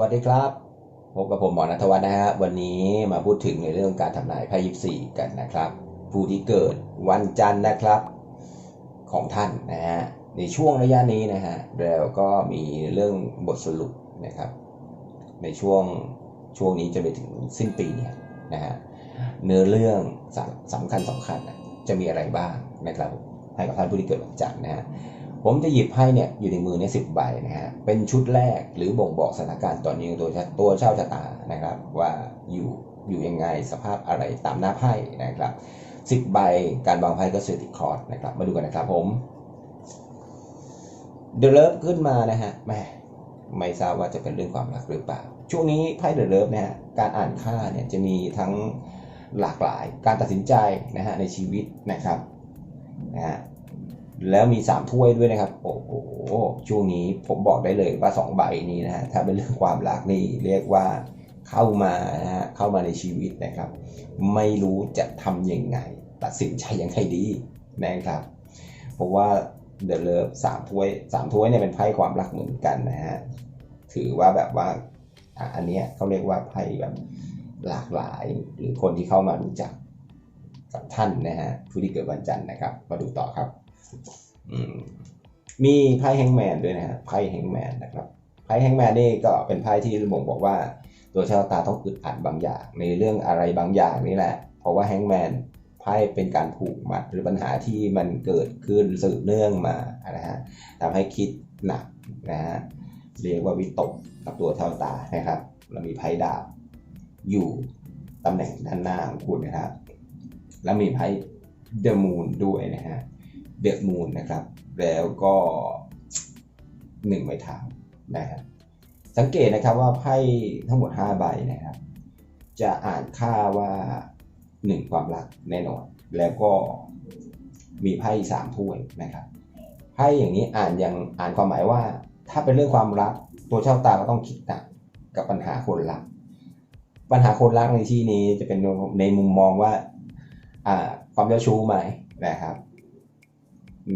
วัสดีครับพบกับผมหมอนัทวัฒน์นะฮะวันนี้มาพูดถึงในเรื่องการทำนายไพ่ยิปซีกันนะครับ ผู้ที่เกิดวันจันทร์นะครับ ของท่านนะฮะในช่วงระยะนี้นะฮะแล้วก็มีเรื่องบทสรุปนะครับ ในช่วงช่วงนี้จะไปถึงสิ้นปีเนี่ยนะฮะเนื้อเรื่องสำคัญสำคัญนจะมีอะไรบ้างนะครับ ให้กับท่านผู้ที่เกิดวันจันทร์นะฮะ ผมจะหยิบไพ่เนี่ยอยู่ในมือเนี่ยสิบใบนะฮะเป็นชุดแรกหรือบ่งบอกสถานการณ์ตอนนี้ตัวตัวเช่าชะตานะครับ ว่าอยู่อยู่ยังไงสภาพอะไรตามหน้าไพ่นะครับสิบใบการวางไพ่ก็สื่อติคอร์ดนะครับ มาดูกันนะครับผมเดลเลิฟขึ้นมานะฮะแม่ไม่ทราบว่าจะเป็นเรื่องความรักหรือเปล่า ช่วงนี้ไพ่เดลเลิฟนะฮะการอ่านค่าเนี่ยจะมีทั้งหลากหลายการตัดสินใจนะฮะในชีวิตนะครับนะฮะ แล้วมีสามถ้วยด้วยนะครับ โอ้โห ช่วงนี้ผมบอกได้เลยว่าสองใบนี้นะฮะ ถ้าเป็นเรื่องความรักนี่เรียกว่าเข้ามานะฮะ เข้ามาในชีวิตนะครับ ไม่รู้จะทำยังไง ตัดสินใจยังไงดีนะครับ เพราะว่าเดอะเลิฟสามถ้วยสามถ้วยเนี่ยเป็นไพ่ความรักเหมือนกันนะฮะ ถือว่าแบบว่าอะอันเนี้ยเขาเรียกว่าไพ่แบบหลากหลาย หรือคนที่เข้ามารู้จักกับท่านนะฮะผู้ที่เกิดวันจันทร์นะครับ มาดูต่อครับ มีไพ่แฮงแมนด้วยนะฮะไพ่แฮงแมนนะครับไพ่แฮงแมนนี่ก็เป็นไพ่ที่บ่งบอกว่าตัวชาวตาต้องอึดอัดบางอย่าง ในเรื่องอะไรบางอย่างนี่แหละ เพราะว่าแฮงแมนไพ่เป็นการผูกมัดหรือปัญหาที่มันเกิดขึ้นสืบเนื่องมานะฮะทำให้คิดหนักนะฮะเรียกว่าวิตกกับตัวชาวตานะครับเรามีไพ่ดาบอยู่ตำแหน่งด้านหน้าของคุณนะครับ แล้วมีไพ่เดอะมูนด้วยนะฮะ เดอะมูนนะครับ แล้วก็หนึ่งไม้เท้านะครับสังเกตนะครับว่าไพ่ทั้งหมด 5 ใบนะครับ จะอ่านค่าว่า 1 ความรักแน่นอน แล้วก็มีไพ่สามถ้วยนะครับไพ่อย่างนี้อ่านยังอ่านความหมายว่า ถ้าเป็นเรื่องความรัก ตัวเช่าตาก็ต้องคิดหนักกับปัญหาคนรัก ปัญหาคนรักในที่นี้จะเป็นในมุมมองว่าอ่าความเจ้าชู้ไหมนะครับ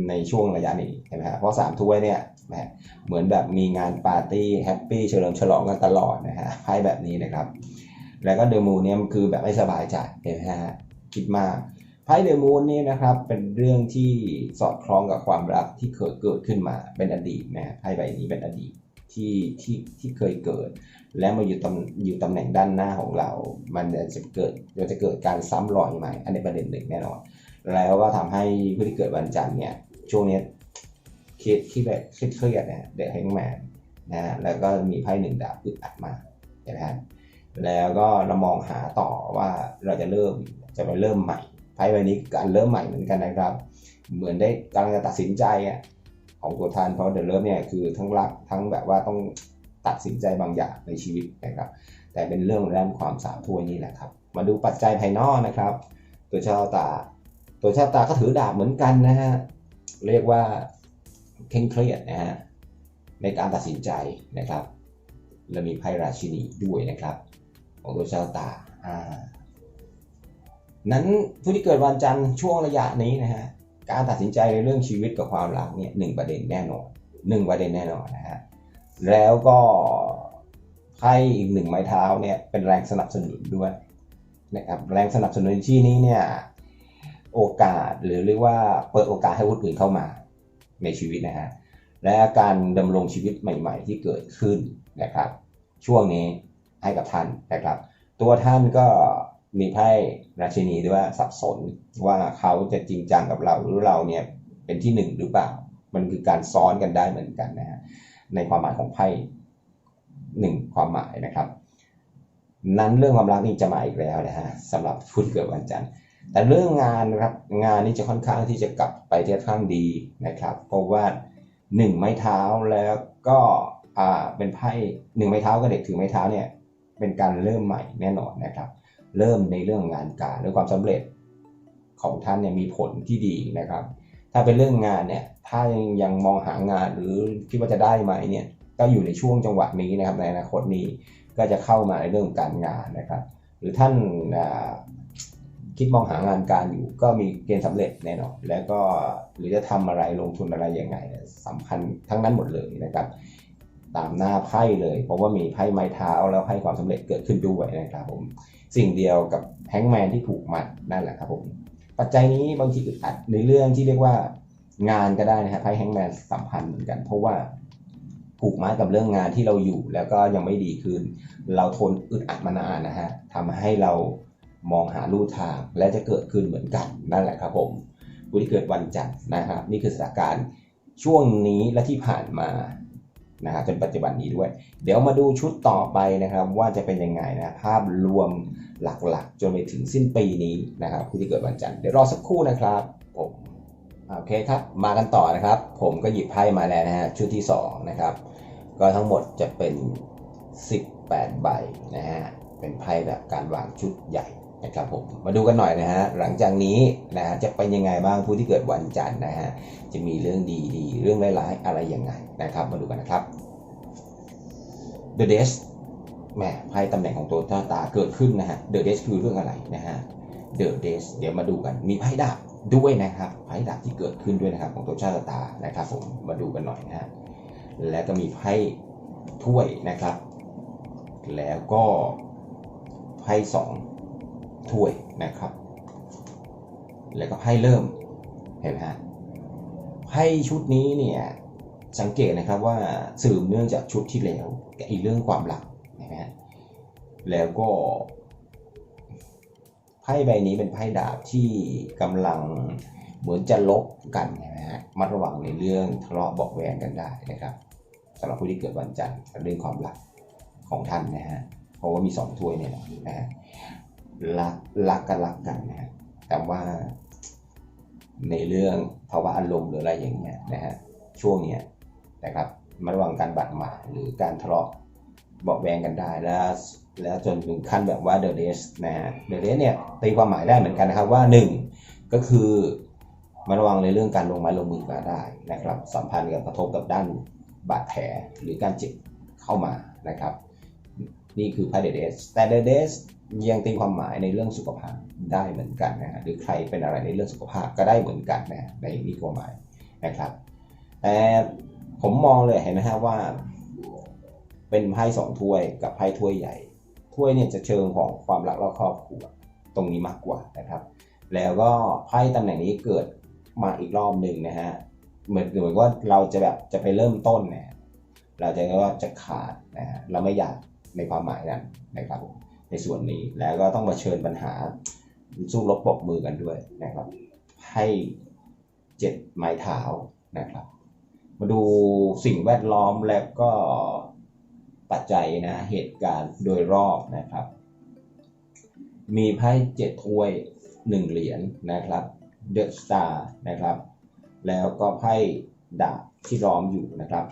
ในช่วงระยะนี้ใช่ไหมครับเพราะสามถ้วยเนี่ยนะเหมือนแบบมีงานปาร์ตี้แฮปปี้เฉลิมฉลองกันตลอดนะฮะไพ่แบบนี้นะครับ แล้วก็เดมูนเนี่ยมันคือแบบไม่สบายใจเห็นไหมฮะคิดมากไพ่เดมูนนี่นะครับเป็นเรื่องที่สอดคล้องกับความรักที่เคยเกิดขึ้นมาเป็นอดีตนะฮะไพ่ใบนี้เป็นอดีตที่ที่ที่เคยเกิด แล้วมาอยู่ตำอยู่ตำแหน่งด้านหน้าของเรา มันจะเกิดจะเกิดการซ้ำรอยใหม่ อันนี้ประเด็นหนึ่งแน่นอน แล้วก็ทำให้ผู้ที่เกิดวันจันทร์เนี่ยช่วงนี้คิดที่แบบคิดเครียดเนี่ยเดอะแฮงแมนนะฮะแล้วก็มีไพ่หนึ่งดาบอึดอัดมาเห็นไหมฮะแล้วก็เรามองหาต่อว่าเราจะเริ่มจะไปเริ่มใหม่ไพ่ใบนี้การเริ่มใหม่เหมือนกันนะครับ เหมือนได้กำลังจะตัดสินใจอะของตัวท่านเพราะเดอะเริ่มเนี่ยคือทั้งรักทั้งแบบว่าต้องตัดสินใจบางอย่างในชีวิตนะครับ แต่เป็นเรื่องแรมความสามถ้วยนี่แหละครับ มาดูปัจจัยภายนอกนะครับ ตัวชาวตา ตัวชาวตาก็ถือดาบเหมือนกันนะฮะ เรียกว่าเคร่งเครียดนะฮะในการตัดสินใจนะครับ และมีไพ่ราชินีด้วยนะครับ ของตัวชาวตาอ่านั้นผู้ที่เกิดวันจันทร์ช่วงระยะนี้นะฮะการตัดสินใจในเรื่องชีวิตกับความรักเนี่ยหนึ่งประเด็นแน่นอนหนึ่งประเด็นแน่นอนนะฮะแล้วก็ไพ่อีกหนึ่งไม้เท้าเนี่ยเป็นแรงสนับสนุนด้วยนะครับแรงสนับสนุนที่นี้เนี่ย โอกาสหรือเรียกว่าเปิดโอกาสให้คนอื่นเข้ามาในชีวิตนะฮะและการดำรงชีวิตใหม่ ๆ ที่เกิดขึ้นนะครับ ช่วงนี้ให้กับท่านนะครับ ตัวท่านก็มีไพ่ราชินีด้วยว่าสับสนว่าเขาจะจริงจังกับเราหรือเราเนี่ยเป็นที่หนึ่งหรือเปล่า มันคือการซ้อนกันได้เหมือนกันนะฮะในความหมายของไพ่หนึ่งความหมายนะครับ นั้นเรื่องความรักนี่จะมาอีกแล้วนะฮะสำหรับผู้ที่เกิดวันจันทร์ แต่เรื่องงานนะครับงานนี้จะค่อนข้างที่จะกลับไปที่ข้างดีนะครับเพราะว่าหนึ่งไม้เท้าแล้วก็อ่าเป็นไพ่หนึ่งไม้เท้ากับเด็กถือไม้เท้าเนี่ยเป็นการเริ่มใหม่แน่นอนนะครับ เริ่มในเรื่องงานการหรือความสำเร็จของท่านเนี่ยมีผลที่ดีนะครับ ถ้าเป็นเรื่องงานเนี่ยถ้ายังมองหางานหรือคิดว่าจะได้ไหมเนี่ยก็อยู่ในช่วงจังหวะนี้นะครับในอนาคตนี้ก็จะเข้ามาในเรื่องการงานนะครับ หรือท่าน คิดมองหางานการอยู่ก็มีเกณฑ์สำเร็จแน่นอนแล้วก็หรือจะทำอะไรลงทุนอะไรยังไงสำคัญทั้งนั้นหมดเลยนะครับ ตามหน้าไพ่เลย เพราะว่ามีไพ่ไม้เท้าแล้วไพ่ความสำเร็จเกิดขึ้นด้วยนะครับผมสิ่งเดียวกับแฮงแมนที่ผูกมัดนั่นแหละครับผมปัจจัยนี้บางทีอึดอัดในเรื่องที่เรียกว่างานก็ได้นะฮะไพ่แฮงแมนสัมพันธ์เหมือนกัน เพราะว่าผูกมัดกับเรื่องงานที่เราอยู่แล้วก็ยังไม่ดีขึ้น เราทนอึดอัดมานานนะฮะทำให้เรา มองหาลู่ทางและจะเกิดขึ้นเหมือนกันนั่นแหละครับผมผู้ที่เกิดวันจันทร์นะครับ นี่คือสถานการณ์ช่วงนี้และที่ผ่านมานะฮะจนปัจจุบันนี้ด้วย เดี๋ยวมาดูชุดต่อไปนะครับ ว่าจะเป็นยังไงนะภาพรวมหลักๆ จนไปถึงสิ้นปีนี้นะครับผู้ที่เกิดวันจันทร์เดี๋ยวรอสักครู่นะครับผมโอเคครับมากันต่อนะครับ ผมก็หยิบไพ่มาแล้วนะฮะชุดที่สองนะครับก็ทั้งหมดจะเป็น 18 ใบนะฮะเป็นไพ่แบบการวางชุดใหญ่ นะครับผมมาดูกันหน่อยนะฮะหลังจากนี้นะฮะจะเป็นยังไงบ้างผู้ที่เกิดวันจันทร์นะฮะจะมีเรื่องดีๆ เรื่องร้ายๆอะไรยังไงนะครับ มาดูกันนะครับ The d e s แหมไพ่ตำแหน่งของตัวเจ้าตาเกิดขึ้นนะฮะ The d e s คือเรื่องอะไรนะฮะ The d e s เดี๋ยวมาดูกันมีไพ่ดาบด้วยนะครับไพ่ดาบที่เกิดขึ้นด้วยนะครับของตัวเจ้าตานะครับผมมาดูกันหน่อยนะฮะแล้วก็มีไพ่ถ้วยนะครับ แล้วก็ไพ่สอง ถ้วยนะครับ แล้วก็ไพ่เริ่มเห็นไหมฮะไพ่ชุดนี้เนี่ยสังเกตนะครับว่าสืบเนื่องจากชุดที่แล้วกับอีเรื่องความรักนไหมฮะแล้วก็ไพ่ใบนี้เป็นไพ่ดาบที่กำลังเหมือนจะลบกันนะฮะมัดระวังในเรื่องทะเลาะเบอกแวงกันได้นะครับสำหรับผู้ที่เกิดวันจันทร์เรื่องความรักของท่านนะฮะเพราะว่ามีสองถ้วยเนี่ยนะฮะ รักรักกันรักกันนะฮะแต่ว่าในเรื่องภาวะอารมณ์หรืออะไรอย่างเงี้ยนะฮะช่วงเนี้ยนะครับมัดระวังการบาดหมางหรือการทะเลาะเบอกแวงกันได้แล้วแล้วจนถึงขั้นแบบว่า the rest นะฮะ the rest เนี่ยตีความหมายได้เหมือนกันนะครับว่าหนึ่งก็คือมาระวังในเรื่องการลงไม้ลงมือกันได้นะครับ สัมพันธ์กับกระทบกับด้านบาดแผลหรือการเจ็บเข้ามานะครับ นี่คือไพ่เดเดสแต่เดเดส ยังตีความหมายในเรื่องสุขภาพได้เหมือนกันนะฮะหรือใครเป็นอะไรในเรื่องสุขภาพก็ได้เหมือนกันนะในนี่ความหมายนะครับแต่ผมมองเลยเห็นไหมฮะว่า เป็นไพ่สองถ้วยกับไพ่ถ้วยใหญ่ ถ้วยเนี่ยจะเชิงของความรักและครอบครัวตรงนี้มากกว่านะครับ แล้วก็ไพ่ตำแหน่งนี้เกิดมาอีกรอบหนึ่งนะฮะเหมือนเหมือนว่าเราจะแบบจะไปเริ่มต้นเนี่ยเราจะว่าจะขาดนะฮะเราไม่อยากในความหมายนั้นนะครับผม ในส่วนนี้แล้วก็ต้องมาเชิญปัญหาสู้รบปรบมือกันด้วยนะครับ ให้เจ็ดไม้เท้านะครับ มาดูสิ่งแวดล้อมแล้วก็ปัจจัยนะเหตุการณ์โดยรอบนะครับ มีไพ่เจ็ดถ้วยหนึ่งเหรียญนะครับเดอะสตาร์นะครับ แล้วก็ไพ่ดาบที่ล้อมอยู่นะครับ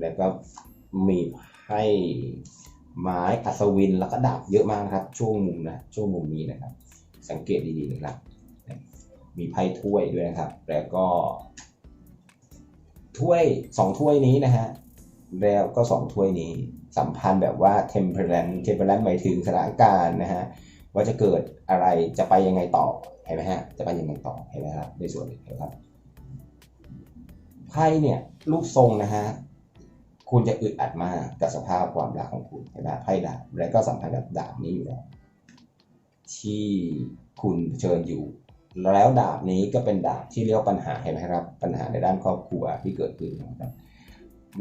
แล้วก็มีไพ่ ไม้อัศวินแล้วก็ดาบเยอะมากนะครับ ช่วงมุมนะช่วงมุมนี้นะครับ สังเกตดีๆนะครับมีไพ่ถ้วยด้วยนะครับ แล้วก็ ถ้วยสองถ้วยนี้นะฮะแล้วก็สองถ้วยนี้สัมพันธ์แบบว่า temperance temperance หมายถึงสถานการณ์นะฮะว่าจะเกิดอะไรจะไปยังไงต่อเห็นไหมฮะจะไปยังไงต่อเห็นไหมครับในส่วนนี้นะครับไพ่เนี่ยรูปทรงนะฮะ คุณจะอึดอัดมากกับสภาพความรักของคุณเห็นไหมไพ่ดาบและก็สัมพันธ์กับดาบนี้อยู่แล้วที่คุณเชิญอยู่ แล้วดาบนี้ก็เป็นดาบที่เรียกปัญหาเห็นไหมครับ ปัญหาในด้านครอบครัวที่เกิดขึ้นนะครับ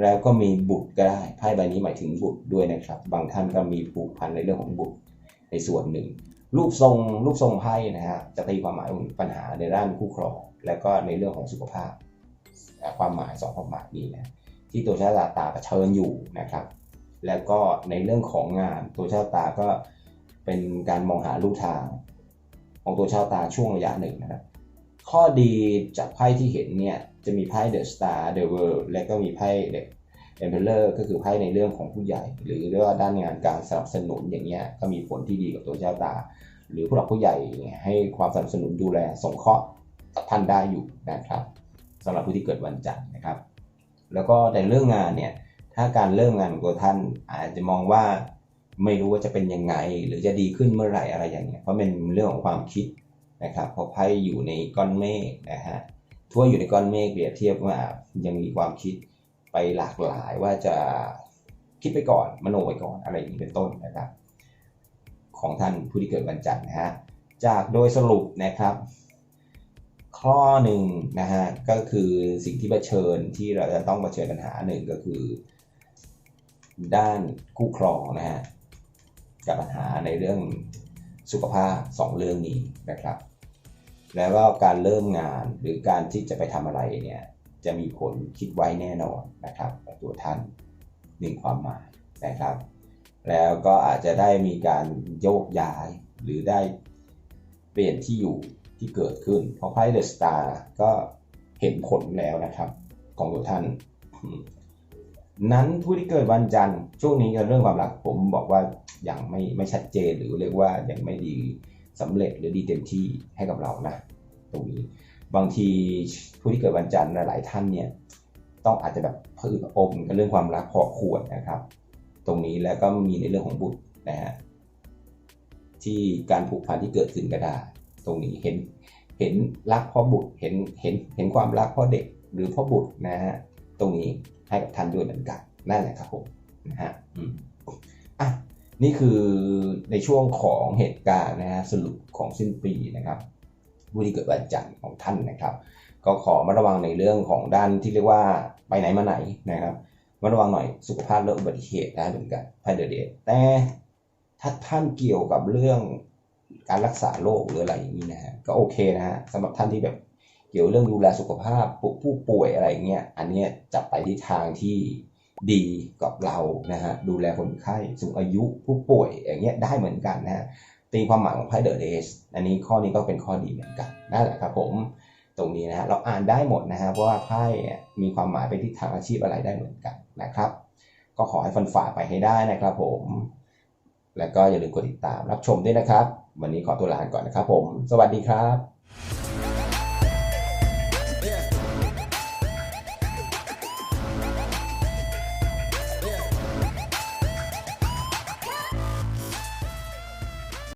แล้วก็มีบุตรก็ได้ไพ่ใบนี้หมายถึงบุตรด้วยนะครับ บางท่านก็มีผูกพันในเรื่องของบุตรในส่วนหนึ่ง รูปทรงรูปทรงไพ่นะฮะจะตีความหมายของปัญหาในด้านคู่ครองและก็ในเรื่องของสุขภาพ ความหมายสองความหมายนี้นะ ที่ตัวชะตาตาเผชิญอยู่นะครับ แล้วก็ในเรื่องของงานตัวชะตาก็เป็นการมองหาลู่ทาง ของตัวชาวตาช่วงระยะหนึ่งนะครับ ข้อดีจากไพ่ที่เห็นเนี่ยจะมีไพ่ The Star The World และก็มีไพ่ The Emperor ก็คือไพ่ในเรื่องของผู้ใหญ่ หรือเรียกว่าด้านงานการสนับสนุนอย่างเงี้ยก็มีผลที่ดีกับตัวเจ้าตา หรือผู้หลักผู้ใหญ่ให้ความสนับสนุนดูแลสงเคราะห์กับท่านได้อยู่นะครับสำหรับผู้ที่เกิดวันจันทร์นะครับ แล้วก็ในเรื่องงานเนี่ย ถ้าการเริ่มงานของตัวท่านอาจจะมองว่าไม่รู้ว่าจะเป็นยังไง หรือจะดีขึ้นเมื่อไหร่อะไรอย่างเงี้ยเพราะเป็นเรื่องของความคิดนะครับเพราะไพ่อยู่ในก้อนเมฆนะฮะทั่วอยู่ในก้อนเมฆเปรียบเทียบว่ายังมีความคิดไปหลากหลายว่าจะคิดไปก่อนมโนไปก่อนอะไรอย่างนี้เป็นต้นนะครับ ของท่านผู้ที่เกิดวันจันทร์นะฮะจากโดยสรุปนะครับ ข้อหนึ่งนะฮะก็คือสิ่งที่เผชิญที่เราจะต้องเผชิญปัญหาหนึ่งก็คือ ด้านคู่ครองนะฮะกับปัญหาในเรื่องสุขภาพสองเรื่องนี้นะครับ แล้วก็การเริ่มงานหรือการที่จะไปทำอะไรเนี่ยจะมีผลคิดไว้แน่นอนนะครับตัวท่านหนึ่งความหมายนะครับ แล้วก็อาจจะได้มีการโยกย้ายหรือได้เปลี่ยนที่อยู่ ที่เกิดขึ้น เพราะไพ่เดอะสตาร์ก็เห็นผลแล้วนะครับ ของตัวท่าน นั้นผู้ที่เกิดวันจันทร์ช่วงนี้เรื่องความรักผมบอกว่ายังไม่ไม่ชัดเจนหรือเรียกว่ายังไม่ดีสำเร็จหรือดีเต็มที่ให้กับเรานะตรงนี้บางทีผู้ที่เกิดวันจันทร์หลายท่านเนี่ยต้องอาจจะแบบพืดอมกันเรื่องความรักพอควรนะครับ ตรงนี้แล้วก็มีในเรื่องของบุตรนะฮะที่การผูกพันที่เกิดขึ้นก็ได้ ตรงนี้เห็นเห็นรักพราะบุตรเห็นเห็นเห็นความรักพราะเด็กหรือพราะบุตรนะฮะตรงนี้ให้กับท่านด้วยเหมือนกันนั่นแหละครับผมนะฮะอืมอะนี่คือในช่วงของเหตุการณ์นะฮะสรุปของสิ้นปีนะครับผู้ที่เกิดวันจันทร์ของท่านนะครับ ก็ขอมาระวังในเรื่องของด้านที่เรียกว่าไปไหนมาไหนนะครับมาระวังหน่อยสุขภาพเรื่องอุบัติเหตุได้เหมือนกันภายเดเดแต่ถ้าท่านเกี่ยวกับเรื่อง การรักษาโรคหรืออะไรอย่างนี้นะฮะก็โอเคนะฮะสำหรับท่านที่แบบเกี่ยวเรื่องดูแลสุขภาพผู้ป่วยอะไรเงี้ยอันเนี้ยจะไปที่ทางที่ดีกับเรานะฮะดูแลคนไข้สูงอายุผู้ป่วยอย่างเงี้ยได้เหมือนกันนะฮะตีความหมายของไพ่เดอะเดสอันนี้ข้อนี้ก็เป็นข้อดีเหมือนกันนั่นแหละครับผมตรงนี้นะฮะเราอ่านได้หมดนะฮะเพราะว่าไพ่มีความหมายไปที่ทางอาชีพอะไรได้เหมือนกันนะครับ ก็ขอให้ฟันฝ่าไปให้ได้นะครับผม แล้วก็อย่าลืมกดติดตามรับชมด้วยนะครับ วันนี้ขอตัวลาก่อนนะครับผม สวัสดีครับ